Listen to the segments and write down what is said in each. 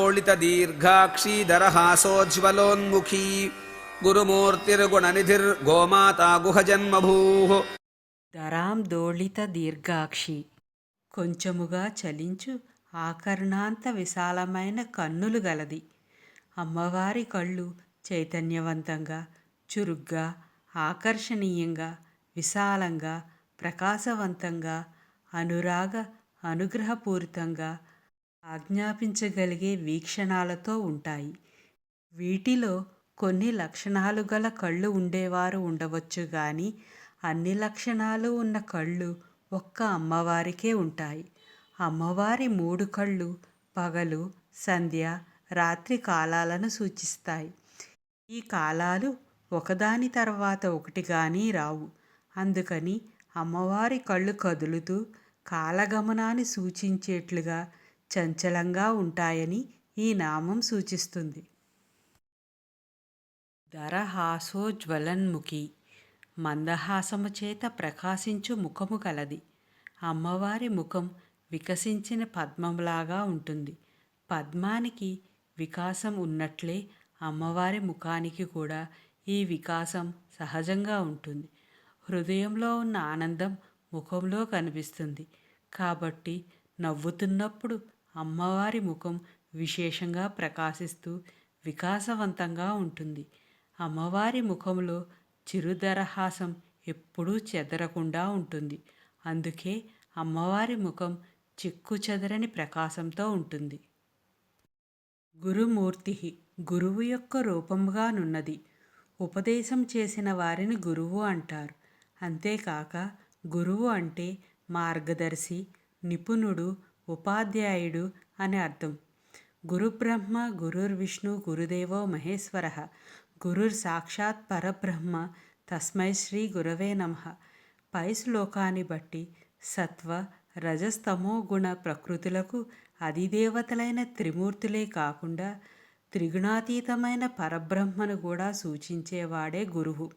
दरान्दोलितदीर्घाक्षी दरहासोज्ज्वलोन्मुखी गुरुमूर्तिर्गुणनिधिर्गोमाता गुहजन्मभूः ధరాం దోళిత దీర్ఘాక్షి కొంచెముగా చలించు ఆకర్ణాంత విశాలమైన కన్నులు గలది అమ్మవారి కళ్ళు చైతన్యవంతంగా చురుగ్గా ఆకర్షణీయంగా విశాలంగా ప్రకాశవంతంగా అనురాగ అనుగ్రహపూరితంగా ఆజ్ఞాపించగలిగే వీక్షణాలతో ఉంటాయి. వీటిలో కొన్ని లక్షణాలు గల కళ్ళు ఉండేవారు ఉండవచ్చు కానీ అన్ని లక్షణాలు ఉన్న కళ్ళు ఒక్క అమ్మవారికే ఉంటాయి. అమ్మవారి మూడు కళ్ళు పగలు సంధ్య రాత్రి కాలాలను సూచిస్తాయి. ఈ కాలాలు ఒకదాని తర్వాత ఒకటి కానీ రావు. అందుకని అమ్మవారి కళ్ళు కదులుతూ కాలగమనాన్ని సూచించేట్లుగా చంచలంగా ఉంటాయని ఈ నామం సూచిస్తుంది. దరహాసోజ్వలన్ముఖి మందహాసము చేత ప్రకాశించు ముఖము కలది అమ్మవారి ముఖం వికసించిన పద్మంలాగా ఉంటుంది. పద్మానికి వికాసం ఉన్నట్లే అమ్మవారి ముఖానికి కూడా ఈ వికాసం సహజంగా ఉంటుంది. హృదయంలో ఉన్న ఆనందం ముఖంలో కనిపిస్తుంది. కాబట్టి నవ్వుతున్నప్పుడు అమ్మవారి ముఖం విశేషంగా ప్రకాశిస్తూ వికాసవంతంగా ఉంటుంది. అమ్మవారి ముఖంలో చిరుదరహాసం ఎప్పుడూ చెదరకుండా ఉంటుంది. అందుకే అమ్మవారి ముఖం చిక్కు చెదరని ప్రకాశంతో ఉంటుంది. గురుమూర్తి గురువు యొక్క రూపంగానున్నది ఉపదేశం చేసిన వారిని గురువు అంటారు. అంతేకాక గురువు అంటే మార్గదర్శి నిపుణుడు ఉపాధ్యాయుడు అని అర్థం. గురుబ్రహ్మ గురుర్విష్ణు గురుదేవో మహేశ్వర. గురుర్ సాక్షాత్ పరబ్రహ్మ తస్మై శ్రీ గురవే నమ. పై శ్లోకాన్ని బట్టి సత్వ రజస్తమో గుణ ప్రకృతులకు అధిదేవతలైన త్రిమూర్తులే కాకుండా త్రిగుణాతీతమైన పరబ్రహ్మను కూడా సూచించేవాడే గురువు.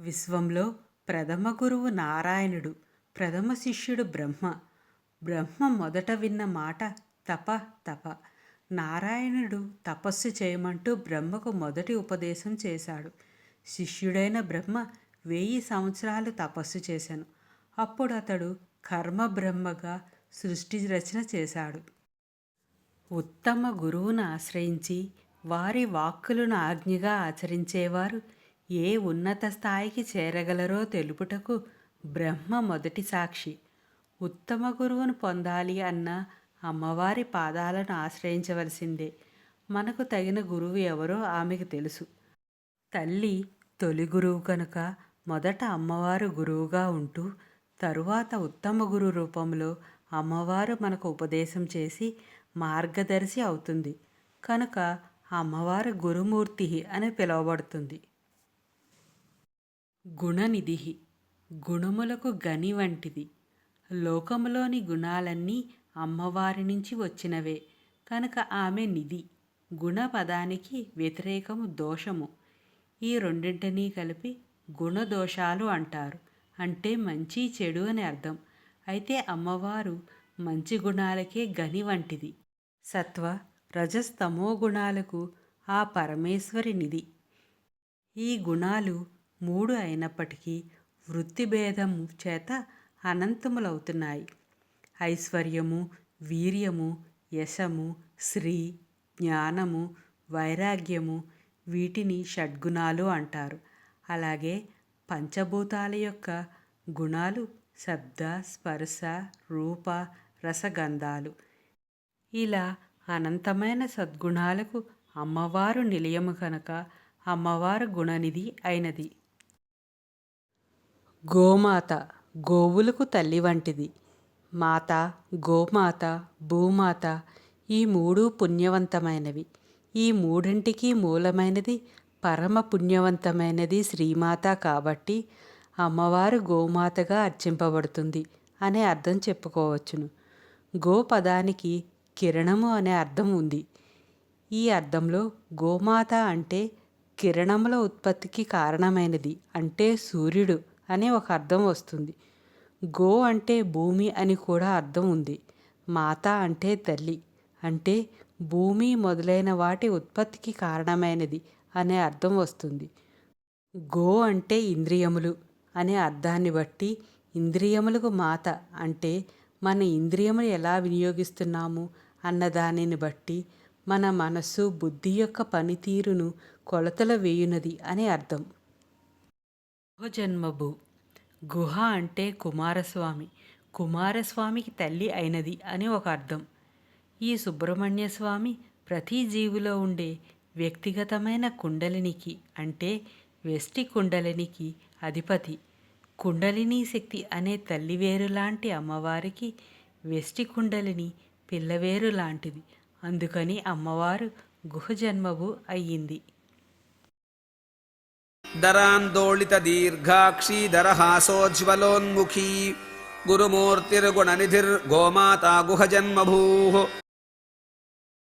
విశ్వంలో ప్రథమ గురువు నారాయణుడు ప్రథమ శిష్యుడు బ్రహ్మ. బ్రహ్మ మొదట విన్న మాట తప తప. నారాయణుడు తపస్సు చేయమంటూ బ్రహ్మకు మొదటి ఉపదేశం చేశాడు. శిష్యుడైన బ్రహ్మ వెయ్యి సంవత్సరాలు తపస్సు చేశాను. అప్పుడు అతడు కర్మ బ్రహ్మగా సృష్టి రచన చేశాడు. ఉత్తమ గురువును ఆశ్రయించి వారి వాక్కులను ఆజ్ఞగా ఆచరించేవారు ఏ ఉన్నత స్థాయికి చేరగలరో తెలుపుటకు బ్రహ్మ మొదటి సాక్షి. ఉత్తమ గురువును పొందాలి అన్న అమ్మవారి పాదాలను ఆశ్రయించవలసిందే. మనకు తగిన గురువు ఎవరో ఆమెకు తెలుసు. తల్లి తొలి గురువు కనుక మొదట అమ్మవారు గురువుగా ఉంటూ తరువాత ఉత్తమ గురు రూపంలో అమ్మవారు మనకు ఉపదేశం చేసి మార్గదర్శి అవుతుంది. కనుక అమ్మవారు గురుమూర్తి అని పిలువబడుతుంది. గుణనిధి గుణములకు గని వంటిది. లోకములోని గుణాలన్నీ అమ్మవారి నుంచి వచ్చినవే. కనుక ఆమె నిధి. గుణ పదానికి వ్యతిరేకము దోషము. ఈ రెండింటినీ కలిపి గుణదోషాలు అంటారు. అంటే మంచి చెడు అని అర్థం. అయితే అమ్మవారు మంచి గుణాలకే గని వంటిది. సత్వ రజస్తమో గుణాలకు ఆ పరమేశ్వరి నిధి. ఈ గుణాలు మూడు అయినప్పటికీ వృత్తిభేదం చేత అనంతములవుతున్నాయి. ఐశ్వర్యము వీర్యము యశము శ్రీ జ్ఞానము వైరాగ్యము వీటిని షడ్గుణాలు అంటారు. అలాగే పంచభూతాల యొక్క గుణాలు శబ్ద స్పర్శ రూప రసగంధాలు. ఇలా అనంతమైన సద్గుణాలకు అమ్మవారు నిలయము కనుక అమ్మవారు గుణనిధి అయినది. గోమాత గోవులకు తల్లి వంటిది. మాత గోమాత భూమాత ఈ మూడు పుణ్యవంతమైనవి. ఈ మూడింటికి మూలమైనది పరమ పుణ్యవంతమైనది శ్రీమాత కాబట్టి అమ్మవారు గోమాతగా అర్చింపబడుతుంది అనే అర్థం చెప్పుకోవచ్చును. గో పదానికి కిరణము అనే అర్థం ఉంది. ఈ అర్థంలో గోమాత అంటే కిరణముల ఉత్పత్తికి కారణమైనది అంటే సూర్యుడు. అనే ఒక అర్థం వస్తుంది. గో అంటే భూమి అని కూడా అర్థం ఉంది. మాత అంటే తల్లి. అంటే భూమి మొదలైన వాటి ఉత్పత్తికి కారణమైనది అనే అర్థం వస్తుంది. గో అంటే ఇంద్రియములు అనే అర్థాన్ని బట్టి ఇంద్రియములకు మాత అంటే మన ఇంద్రియములు ఎలా వినియోగిస్తున్నాము అన్న దానిని బట్టి మన మనస్సు బుద్ధి యొక్క పనితీరును కొలతల వేయునది అనే అర్థం. గుహజన్మభూ గుహ అంటే కుమారస్వామి. కుమారస్వామికి తల్లి అయినది అని ఒక అర్థం. ఈ సుబ్రహ్మణ్య స్వామి ప్రతి జీవిలో ఉండే వ్యక్తిగతమైన కుండలినికి అంటే వెష్టి కుండలినికి అధిపతి. కుండలిని శక్తి అనే తల్లివేరు లాంటి అమ్మవారికి వెష్టి కుండలిని పిల్లవేరు లాంటిది. అందుకని అమ్మవారు గుహ జన్మభు అయ్యింది. दरान्दोलितदीर्घाक्षीधरहासोज्ज्वलोन्मुखी गुरुमूर्तिर्गुणनिधिर्गोमाता गुहजन्मभूः